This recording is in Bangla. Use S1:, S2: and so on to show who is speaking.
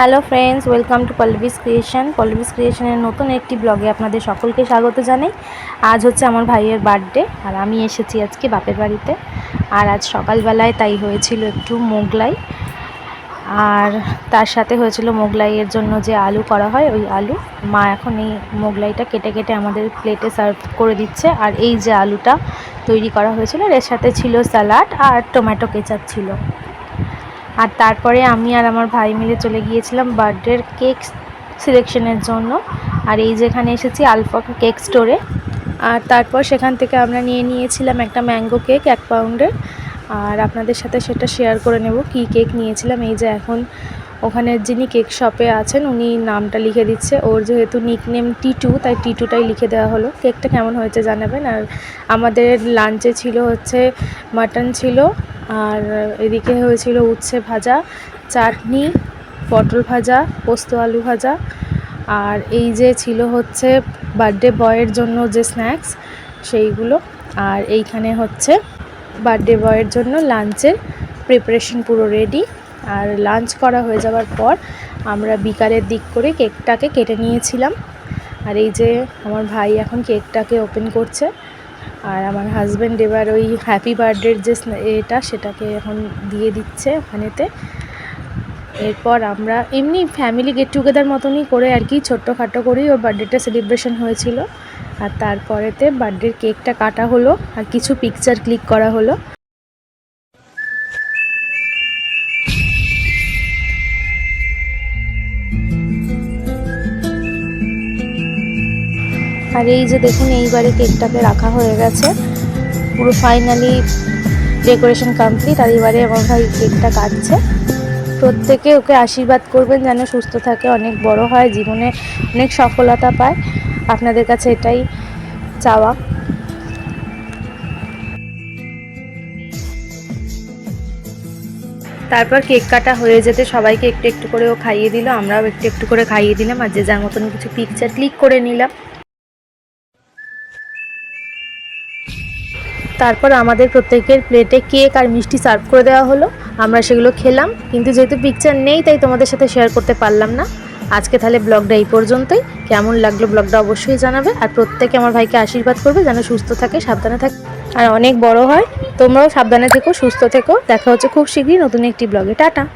S1: Hello friends welcome to Pallabi's creation Pallabi's ক্রিয়েশনের নতুন একটি ব্লগে আপনাদের সকলকে স্বাগত জানাই। আজ হচ্ছে আমার ভাইয়ের বার্থডে আর আমি এসেছি আজকে বাপের বাড়িতে। আর আজ সকালবেলায় তাই হয়েছিল একটু মোগলাই। আর তার সাথে হয়েছিল মোগলাইয়ের জন্য যে আলু করা হয়, ওই আলু। মা এখন এই মোগলাইটা কেটে কেটে আমাদের প্লেটে সার্ভ করে দিচ্ছে। আর এই যে আলুটা তৈরি করা হয়েছিল, এর সাথে ছিল স্যালাড আর টমেটো কেচাপ ছিল। আর তারপরে আমি আর আমার ভাই মিলে চলে গিয়েছিলাম বার্থডের কেক সিলেকশনের জন্য। আর এই যেখানে এসেছি, আলফা কেক স্টোরে। আর তারপর সেখান থেকে আমরা নিয়ে নিয়েছিলাম একটা ম্যাঙ্গো কেক এক পাউন্ডের। আর আপনাদের সাথে সেটা শেয়ার করে নেব, কি কেক নিয়েছিলাম। এই যে এখন ওখানে যিনি কেক শপে আছেন, উনি নামটা লিখে দিচ্ছে। ওর যেহেতু নিকনেম টি টু তাই টি টুটাই লিখে দেওয়া হলো। কেকটা কেমন হয়েছে জানাবেন। আর আমাদের লাঞ্চে ছিল হচ্ছে মাটন ছিল, আর এদিকে হয়েছিল উচ্ছে ভাজা, চাটনি, পটল ভাজা, পোস্ত আলু ভাজা। আর এই যে ছিল হচ্ছে বার্থডে বয়ের জন্য যে স্ন্যাক্স সেইগুলো। আর এইখানে হচ্ছে বার্থডে বয়ের জন্য লাঞ্চের প্রিপারেশন পুরো রেডি আর লাঞ্চ করা হয়ে যাওয়ার পর আমরা বিকালের দিক করে কেকটাকে কেটে নিয়েছিলাম। আর এই যে আমার ভাই এখন কেকটাকে ওপেন করছে, আর আমার হাজব্যান্ড এবার ওই হ্যাপি বার্থডের যে এটা সেটাকে এখন দিয়ে দিচ্ছে ওখানেতে। এরপর আমরা এমনি ফ্যামিলি গেট টুগেদার মতনই করে আর কি ছোট্টখাটো করেই ওর বার্থডেটা সেলিব্রেশন হয়েছিল। আর তারপরেতে বার্থডের কেকটা কাটা হলো আর কিছু পিকচার ক্লিক করা হলো। আর এই যে দেখুন, এইবারে কেকটাকে রাখা হয়ে গেছে। পুরো ফাইনালি ডেকোরেশন কমপ্লিট আর এবারে আমার ভাই কেকটা কাটছে। প্রত্যেকে ওকে আশীর্বাদ করবেন যেন সুস্থ থাকে, অনেক বড় হয়, জীবনে অনেক সফলতা পায়। আপনাদের কাছে এটাই চাওয়া। তারপর কেক কাটা হয়ে যেতে সবাইকে একটু একটু করে ও খাইয়ে দিল, আমরাও একটু একটু করে খাইয়ে দিলাম আর যে যার মতন কিছু পিকচার ক্লিক করে নিলাম। তারপর আমাদের প্রত্যেকের প্লেটে কেক আর মিষ্টি সার্ভ করে দেওয়া হলো, আমরা সেগুলো খেলাম, কিন্তু যেহেতু পিকচার নেই, তাই তোমাদের সাথে শেয়ার করতে পারলাম না। আজকে তাহলে ব্লগটা এই পর্যন্তই। কেমন লাগল ব্লগটা অবশ্যই জানাবে। আর প্রত্যেকে আমার ভাইকে আশীর্বাদ করবে যেন সুস্থ থাকে, সাবধানে থাকে। আর অনেক বড় হয়, তোমরাও সাবধানে থেকো, সুস্থ থেকো। দেখা হচ্ছে খুব শীঘ্রই নতুন একটি ব্লগে। টাটা!